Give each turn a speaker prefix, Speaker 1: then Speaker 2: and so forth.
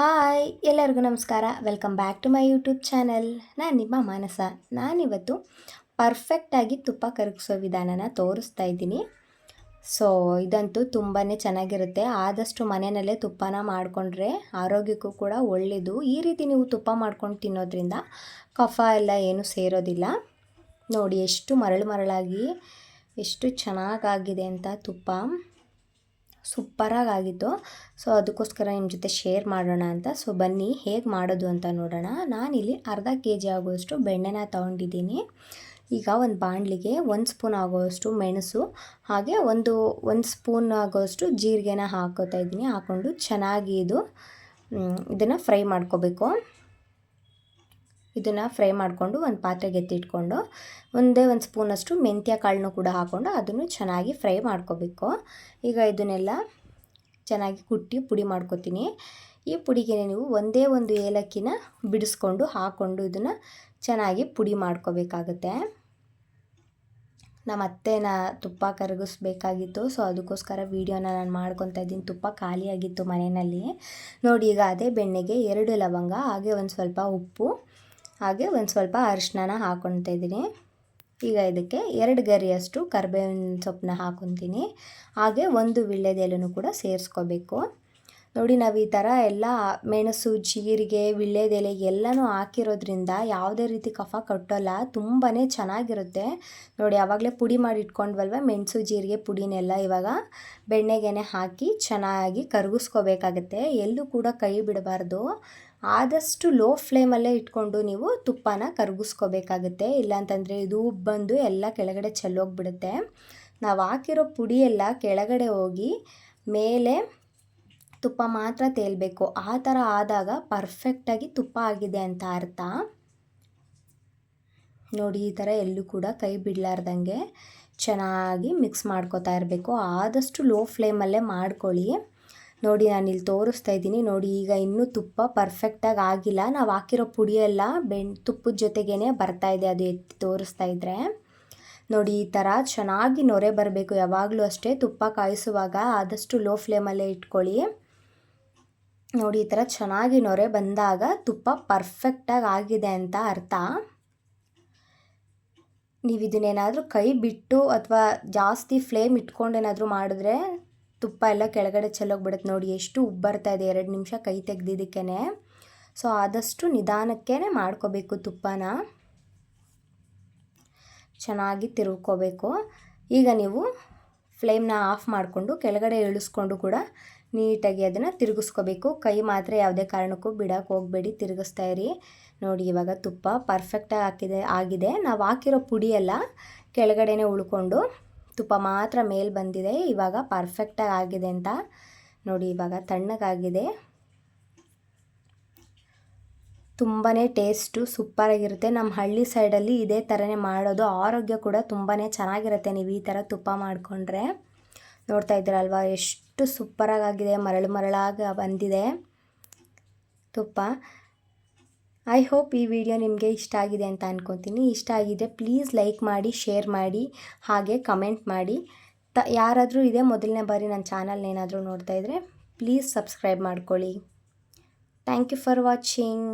Speaker 1: Hi, ಎಲ್ಲರಿಗೂ ನಮಸ್ಕಾರ. Welcome back to my YouTube channel ನಾನು ನಿಮ್ಮ ಮಾನಸ. ನಾನಿವತ್ತು ಪರ್ಫೆಕ್ಟಾಗಿ ತುಪ್ಪ ಕರಗಿಸೋ ವಿಧಾನನ ತೋರಿಸ್ತಾ ಇದ್ದೀನಿ. ಸೊ ಇದಂತೂ ತುಂಬಾ ಚೆನ್ನಾಗಿರುತ್ತೆ. ಆದಷ್ಟು ಮನೆಯಲ್ಲೇ ತುಪ್ಪನ ಮಾಡಿಕೊಂಡ್ರೆ ಆರೋಗ್ಯಕ್ಕೂ ಕೂಡ ಒಳ್ಳೆಯದು ಈ ರೀತಿ ನೀವು ತುಪ್ಪ ಮಾಡ್ಕೊಂಡು ತಿನ್ನೋದ್ರಿಂದ ಕಫ ಎಲ್ಲ ಏನು ಸೇರೋದಿಲ್ಲ. ನೋಡಿ, ಎಷ್ಟು ಮರಳು ಮರಳಾಗಿ, ಎಷ್ಟು ಚೆನ್ನಾಗಾಗಿದೆ ಅಂತ ತುಪ್ಪ. ಸೂಪರಾಗಿ ಆಗಿತ್ತು ಸೊ ಅದಕ್ಕೋಸ್ಕರ ನಿಮ್ಮ ಜೊತೆ ಶೇರ್ ಮಾಡೋಣ ಅಂತ. ಸೊ ಬನ್ನಿ, ಹೇಗೆ ಮಾಡೋದು ಅಂತ ನೋಡೋಣ. ನಾನಿಲ್ಲಿ ಅರ್ಧ ಕೆ ಜಿ ಆಗುವಷ್ಟು ಬೆಣ್ಣೆನ ತೊಗೊಂಡಿದ್ದೀನಿ. ಈಗ ಒಂದು ಬಾಣಲಿಗೆ ಒಂದು ಸ್ಪೂನ್ ಆಗೋವಷ್ಟು ಮೆಣಸು, ಹಾಗೆ ಒಂದು ಒಂದು ಸ್ಪೂನ್ ಆಗೋವಷ್ಟು ಜೀರಿಗೆನ ಹಾಕೋತಾ ಇದ್ದೀನಿ. ಹಾಕ್ಕೊಂಡು ಚೆನ್ನಾಗಿ ಇದು ಇದನ್ನು ಫ್ರೈ ಮಾಡ್ಕೋಬೇಕು. ಇದನ್ನು ಫ್ರೈ ಮಾಡಿಕೊಂಡು ಒಂದು ಪಾತ್ರೆಗೆ ಎತ್ತಿಟ್ಕೊಂಡು ಒಂದೇ ಒಂದು ಸ್ಪೂನಷ್ಟು ಮೆಂತ್ಯ ಕಾಳನ್ನು ಕೂಡ ಹಾಕ್ಕೊಂಡು ಅದನ್ನು ಚೆನ್ನಾಗಿ ಫ್ರೈ ಮಾಡ್ಕೋಬೇಕು. ಈಗ ಇದನ್ನೆಲ್ಲ ಚೆನ್ನಾಗಿ ಕುಟ್ಟಿ ಪುಡಿ ಮಾಡ್ಕೊತೀನಿ. ಈ ಪುಡಿಗೆ ನೀವು ಒಂದೇ ಒಂದು ಏಲಕ್ಕಿನ ಬಿಡಿಸ್ಕೊಂಡು ಹಾಕ್ಕೊಂಡು ಇದನ್ನು ಚೆನ್ನಾಗಿ ಪುಡಿ ಮಾಡ್ಕೋಬೇಕಾಗತ್ತೆ. ನಮ್ಮ ಅತ್ತೆನ ತುಪ್ಪ ಕರಗಿಸ್ಬೇಕಾಗಿತ್ತು, ಸೊ ಅದಕ್ಕೋಸ್ಕರ ವೀಡಿಯೋನ ನಾನು ಮಾಡ್ಕೊತಾ ಇದ್ದೀನಿ. ತುಪ್ಪ ಖಾಲಿಯಾಗಿತ್ತು ಮನೆಯಲ್ಲಿ. ನೋಡಿ, ಈಗ ಅದೇ ಬೆಣ್ಣೆಗೆ ಎರಡು ಲವಂಗ, ಹಾಗೆ ಒಂದು ಸ್ವಲ್ಪ ಉಪ್ಪು. ಹಾಗೆ ಒಂದು ಸ್ವಲ್ಪ ಅರಿಶಿನ ಹಾಕ್ಕೊತಾ ಇದ್ದೀನಿ. ಈಗ ಇದಕ್ಕೆ ಎರಡು ಗರಿಯಷ್ಟು ಕರ್ಬೇವಿನ ಸೊಪ್ಪನ್ನ ಹಾಕೊತೀನಿ ಹಾಗೆ ಒಂದು ವಿಳ್ಳೆದೆಲೆನೂ ಕೂಡ ಸೇರಿಸ್ಕೋಬೇಕು. ನೋಡಿ, ನಾವು ಈ ಥರ ಎಲ್ಲ ಮೆಣಸು, ಜೀರಿಗೆ ವಿಳ್ಳೆದೆಲೆ ಎಲ್ಲನೂ ಹಾಕಿರೋದ್ರಿಂದ ಯಾವುದೇ ರೀತಿ ಕಫ ಕಟ್ಟೋಲ್ಲ ತುಂಬಾ ಚೆನ್ನಾಗಿರುತ್ತೆ. ನೋಡಿ ಆವಾಗಲೇ ಪುಡಿ ಮಾಡಿ ಇಟ್ಕೊಂಡ್ವಲ್ವ, ಮೆಣಸು, ಜೀರಿಗೆ, ಪುಡಿನೆಲ್ಲ ಇವಾಗ ಬೆಣ್ಣೆಗೆನೆ ಹಾಕಿ ಚೆನ್ನಾಗಿ ಕರಗಿಸ್ಕೋಬೇಕಾಗತ್ತೆ. ಎಲ್ಲೂ ಕೂಡ ಕೈ ಬಿಡಬಾರ್ದು. ಆದಷ್ಟು ಲೋ ಫ್ಲೇಮಲ್ಲೇ ಇಟ್ಕೊಂಡು ನೀವು ತುಪ್ಪನ ಕರಗಿಸ್ಕೋಬೇಕಾಗುತ್ತೆ. ಇಲ್ಲಾಂತಂದರೆ ಇದು ಬಂದು ಎಲ್ಲ ಕೆಳಗಡೆ ಚೆಲ್ಲೋಗ್ಬಿಡುತ್ತೆ. ನಾವು ಹಾಕಿರೋ ಪುಡಿ ಎಲ್ಲ ಕೆಳಗಡೆ ಹೋಗಿ ಮೇಲೆ ತುಪ್ಪ ಮಾತ್ರ ತೇಲ್ಬೇಕು. ಆ ಥರ ಆದಾಗ ಪರ್ಫೆಕ್ಟಾಗಿ ತುಪ್ಪ ಆಗಿದೆ ಅಂತ ಅರ್ಥ. ನೋಡಿ, ಈ ಥರ ಎಲ್ಲೂ ಕೂಡ ಕೈ ಬಿಡಲಾರ್ದಂಗೆ ಚೆನ್ನಾಗಿ ಮಿಕ್ಸ್ ಮಾಡ್ಕೋತಾ ಇರಬೇಕು. ಆದಷ್ಟು ಲೋ ಫ್ಲೇಮಲ್ಲೇ ಮಾಡ್ಕೊಳ್ಳಿ. ನೋಡಿ ನಾನು ಇಲ್ಲಿ ತೋರಿಸ್ತಾ ಇದ್ದೀನಿ. ನೋಡಿ ಈಗ ಇನ್ನೂ ತುಪ್ಪ ಪರ್ಫೆಕ್ಟಾಗಿ ಆಗಿಲ್ಲ. ನಾವು ಹಾಕಿರೋ ಪುಡಿಯೆಲ್ಲ ಬೆಣ್ ತುಪ್ಪದ ಜೊತೆಗೇ ಬರ್ತಾ ಇದೆ. ಅದು ಎತ್ತಿ ತೋರಿಸ್ತಾ ಇದ್ದರೆ ನೋಡಿ ಈ ಥರ ಚೆನ್ನಾಗಿ ನೊರೆ ಬರಬೇಕು. ಯಾವಾಗಲೂ ಅಷ್ಟೇ ತುಪ್ಪ ಕಾಯಿಸುವಾಗ ಆದಷ್ಟು ಲೋ ಫ್ಲೇಮಲ್ಲೇ ಇಟ್ಕೊಳ್ಳಿ. ನೋಡಿ ಈ ಥರ ಚೆನ್ನಾಗಿ ನೊರೆ ಬಂದಾಗ ತುಪ್ಪ ಪರ್ಫೆಕ್ಟಾಗಿ ಆಗಿದೆ ಅಂತ ಅರ್ಥ. ನೀವು ಇದನ್ನೇನಾದರೂ ಕೈ ಬಿಟ್ಟು ಅಥವಾ ಜಾಸ್ತಿ ಫ್ಲೇಮ್ ಇಟ್ಕೊಂಡೇನಾದರೂ ಮಾಡಿದ್ರೆ ತುಪ್ಪ ಎಲ್ಲ ಕೆಳಗಡೆ ಚೆಲ್ಲೋಗ್ಬಿಡುತ್ತೆ ನೋಡಿ, ಎಷ್ಟು ಉಬ್ಬರ್ತಾ ಇದೆ, ಎರಡು ನಿಮಿಷ ಕೈ ತೆಗ್ದಿದ್ದಕ್ಕೇ ಸೊ ಆದಷ್ಟು ನಿಧಾನಕ್ಕೇ ಮಾಡ್ಕೋಬೇಕು ತುಪ್ಪನ. ಚೆನ್ನಾಗಿ ತಿರುಗ್ಕೋಬೇಕು. ಈಗ ನೀವು ಫ್ಲೇಮ್ನ ಆಫ್ ಮಾಡಿಕೊಂಡು, ಕೆಳಗಡೆ ಇಳಿಸ್ಕೊಂಡು ಕೂಡ ನೀಟಾಗಿ ಅದನ್ನು ತಿರುಗಿಸ್ಕೋಬೇಕು. ಕೈ ಮಾತ್ರ ಯಾವುದೇ ಕಾರಣಕ್ಕೂ ಬಿಡೋಕೆ ಹೋಗಬೇಡಿ, ತಿರುಗಿಸ್ತಾ ಇರಿ. ನೋಡಿ, ಇವಾಗ ತುಪ್ಪ ಪರ್ಫೆಕ್ಟಾಗಿ ಹಾಕಿದೆ ಆಗಿದೆ. ನಾವು ಹಾಕಿರೋ ಪುಡಿಯೆಲ್ಲ ಕೆಳಗಡೆ ಕೆಳಗಡೆನೇ ಉಳ್ಕೊಂಡು ತುಪ್ಪ ಮಾತ್ರ ಮೇಲೆ ಬಂದಿದೆ. ಇವಾಗ ಪರ್ಫೆಕ್ಟಾಗಿ ಆಗಿದೆ ಅಂತ ನೋಡಿ ಇವಾಗ ತಣ್ಣಗಾಗಿದೆ. ತುಂಬಾ ಟೇಸ್ಟು ಸೂಪರಾಗಿರುತ್ತೆ ನಮ್ಮ ಹಳ್ಳಿ ಸೈಡಲ್ಲಿ ಇದೇ ಥರನೇ ಮಾಡೋದು. ಆರೋಗ್ಯ ಕೂಡ ತುಂಬಾ ಚೆನ್ನಾಗಿರುತ್ತೆ ನೀವು ಈ ಥರ ತುಪ್ಪ ಮಾಡಿಕೊಂಡ್ರೆ. ನೋಡ್ತಾ ಇದ್ದೀರಲ್ವ? ಎಷ್ಟು ಸೂಪರಾಗಿದೆ ಮರಳು ಮರಳಾಗಿ ಬಂದಿದೆ ತುಪ್ಪ. ಐ ಹೋಪ್ ಈ ವಿಡಿಯೋ ನಿಮಗೆ ಇಷ್ಟ ಆಗಿದೆ ಅಂತ ಅನ್ಕೊತೀನಿ. ಇಷ್ಟ ಆಗಿದೆ ಪ್ಲೀಸ್ ಲೈಕ್ ಮಾಡಿ ಶೇರ್ ಮಾಡಿ, ಹಾಗೆ ಕಮೆಂಟ್ ಮಾಡಿ. ತ, ಯಾರಾದರೂ ಇದೇ, ಮೊದಲನೇ ಬಾರಿ ನನ್ನ ಚಾನಲ್ನ ಏನಾದರೂ ನೋಡ್ತಾ ಇದ್ದರೆ ಪ್ಲೀಸ್ ಸಬ್ಸ್ಕ್ರೈಬ್ ಮಾಡ್ಕೊಳ್ಳಿ. Thank you for watching